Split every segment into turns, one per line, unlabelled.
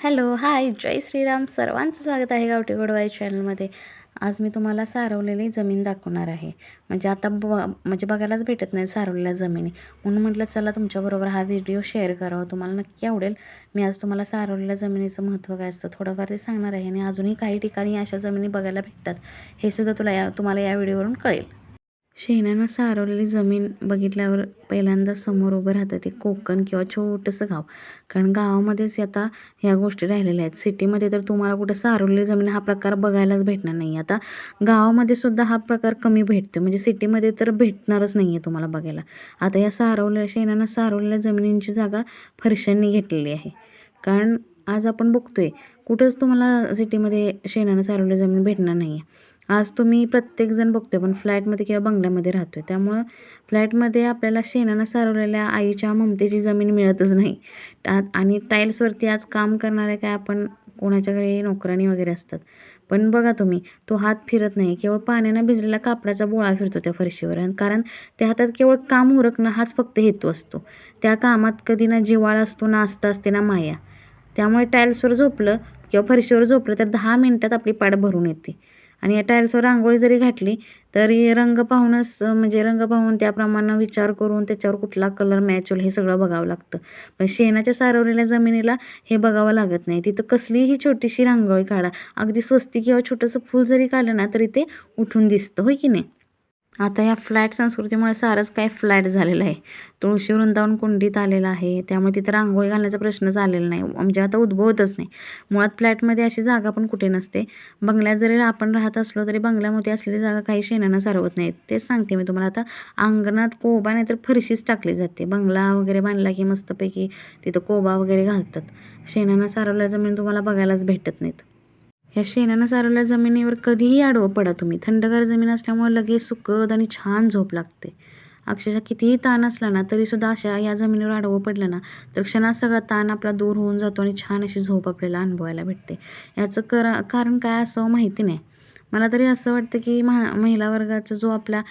Hello hi जय श्रीराम. सर्वांचं स्वागत आहे गावठी गोडवाई चॅनलमध्ये आज मी तुम्हाला सारवलेली जमीन दाखवणार आहे. म्हणजे आता ब म्हणजे बघायलाच भेटत नाही सारवलेल्या जमिनी. म्हणून म्हटलं चला तुमच्याबरोबर हा व्हिडिओ शेअर करावा. तुम्हाला नक्की आवडेल. मी आज तुम्हाला सारवलेल्या जमिनीचं महत्त्व काय असतं थोडंफार ते सांगणार आहे. आणि अजूनही काही ठिकाणी अशा जमिनी बघायला भेटतात. हे सुद्धा तुला या तुम्हाला या व्हिडिओवरून कळेल. शेणानं सारवलेली जमीन बघितल्यावर पहिल्यांदा समोर उभं राहतं ते कोकण किंवा छोटंसं गाव. कारण गावामध्येच आता ह्या गोष्टी राहिलेल्या आहेत. सिटीमध्ये तर तुम्हाला कुठं सारवलेली जमीन हा प्रकार बघायलाच भेटणार नाही. आता गावामध्ये सुद्धा हा प्रकार कमी भेटतो म्हणजे सिटीमध्ये तर भेटणारच नाही आहे तुम्हाला बघायला. आता या सारवलेल्या शेणानं सारवलेल्या जमिनींची जागा फरशांनी घेतलेली आहे. कारण आज आपण बघतोय कुठंच तुम्हाला सिटीमध्ये शेणानं सारवलेली जमीन भेटणार नाही आहे आज तुम्ही प्रत्येकजण बघतोय पण फ्लॅटमध्ये किंवा बंगल्यामध्ये राहतोय. त्यामुळं फ्लॅटमध्ये आपल्याला शेणानं सारवलेल्या आईच्या ममतेची जमीन मिळतच नाही. आणि टाईल्सवरती आज काम करणारे काय आपण कोणाच्या घरी नोकराणी वगैरे असतात. पण बघा तुम्ही तो हात फिरत नाही. केवळ पाण्यानं भिजलेला कापडाचा बोळा फिरतो त्या फरशीवर. आणि कारण त्या हातात केवळ काम उरकणं हाच फक्त हेतू असतो. त्या कामात कधी ना जिवाळा असतो ना आस्था असते ना माया. त्यामुळे टाईल्सवर झोपलं किंवा फरशीवर झोपलं तर दहा मिनटात आपली पाड भरून येते. आणि या टाईल्सवर रांगोळी जरी घातली तरी रंग पाहूनच म्हणजे रंग पाहून त्याप्रमाणे विचार करून त्याच्यावर कुठला कलर मॅच होईल हे सगळं बघावं लागतं. पण शेणाच्या सारवलेल्या जमिनीला हे बघावं लागत नाही. तिथं कसलीही छोटीशी रांगोळी काढा. अगदी स्वस्ती किंवा छोटंसं फूल जरी काढलं ना तरी ते उठून दिसतं. होय की नाही? आता या फ्लॅट संस्कृतीमुळे सारंच काय फ्लॅट झालेलं आहे. तुळशी वृंदावन कुंडीत आलेलं आहे. त्यामुळे तिथं रांगोळी घालण्याचा प्रश्नच आलेला नाही. म्हणजे आता उद्भवतच नाही. मुळात फ्लॅटमध्ये अशी जागा पण कुठे नसते. बंगल्यात जरी आपण राहत असलो तरी बंगल्यामध्ये असलेली जागा काही शेणानं सारवत नाहीत. तेच सांगते मी तुम्हाला. आता अंगणात कोबा नाही तर फरशीच टाकली जाते. बंगला वगैरे बांधला की मस्तपैकी तिथं कोबा वगैरे घालतात. शेणानं सारवल्या जमीन तुम्हाला बघायलाच भेटत नाहीत. ह्या शेणानं सारवल्या जमिनीवर कधीही आडवं पडा तुम्ही. थंडगार जमीन असल्यामुळे लगेच सुकद आणि छान झोप लागते. अक्षरशः कितीही ताण असला ना तरीसुद्धा अशा या जमिनीवर आडवं पडलं ना तर क्षणात सगळा ताण आपला दूर होऊन जातो आणि छान अशी झोप आपल्याला अनुभवायला भेटते. याचं करा कारण काय असं माहिती नाही. मला तरी असं वाटतं की महा महिला वर्गाचा जो आपला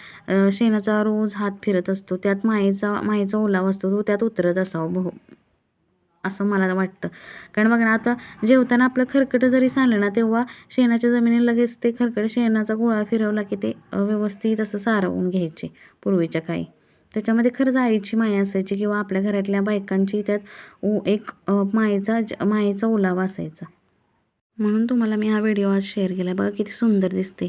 शेणाचा रोज हात फिरत असतो त्यात मायेचा मायेचा ओलावा असतो तो त्यात उतरत असावा. बहु असं मला वाटतं. कारण बघा ना आता जेवताना आपलं खरकटं जरी सांडलं ना तेव्हा शेणाच्या जमिनीला लगेच ते खरकट शेणाचा गोळा फिरवला की ते व्यवस्थित असं सारवून घ्यायचे पूर्वीच्या काळी. त्याच्यामध्ये खरंच आईची माया असायची किंवा आपल्या घरातल्या बायकांची त्यात उ एक मायेचा मायेचा ओलावा असायचा. म्हणून तुम्हाला मी हा व्हिडिओ आज शेअर केला बघा किती सुंदर दिसते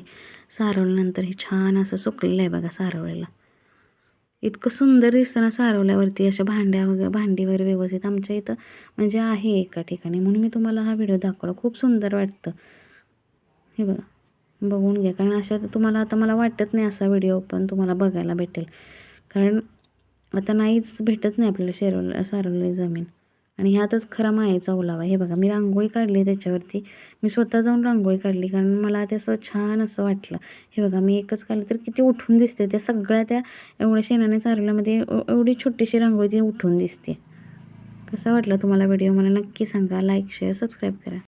सारवल्यानंतर हे छान असं सुकलेलं आहे बघा सारवलेलं. इतकं सुंदर दिसतं ना सारवल्यावरती अशा भांड्या वगैरे भांडीवर व्यवस्थित. आमच्या इथं म्हणजे आहे एका ठिकाणी. म्हणून मी तुम्हाला हा व्हिडिओ दाखवला. खूप सुंदर वाटतं. हे बघा. बघून घ्या. कारण अशा तुम्हाला आता मला वाटत नाही असा व्हिडिओ पण तुम्हाला बघायला भेटेल. कारण आता नाहीच भेटत नाही आपल्याला शेरवलं सारवलेली जमीन. आणि ह्यातच खरा मायेचा ओलावा हे बघा मी रांगोळी काढली त्याच्यावरती. मी स्वतः जाऊन रांगोळी काढली कारण मला ते असं छान असं वाटलं. हे बघा मी एकच काढली तर किती उठून दिसते. त्या सगळ्या त्या एवढ्या शेणाने चारल्यामध्ये एवढी छोटीशी रांगोळी ती उठून दिसते. कसा वाटला तुम्हाला व्हिडिओ? मला नक्की सांगा. लाईक शेअर सबस्क्राईब करा.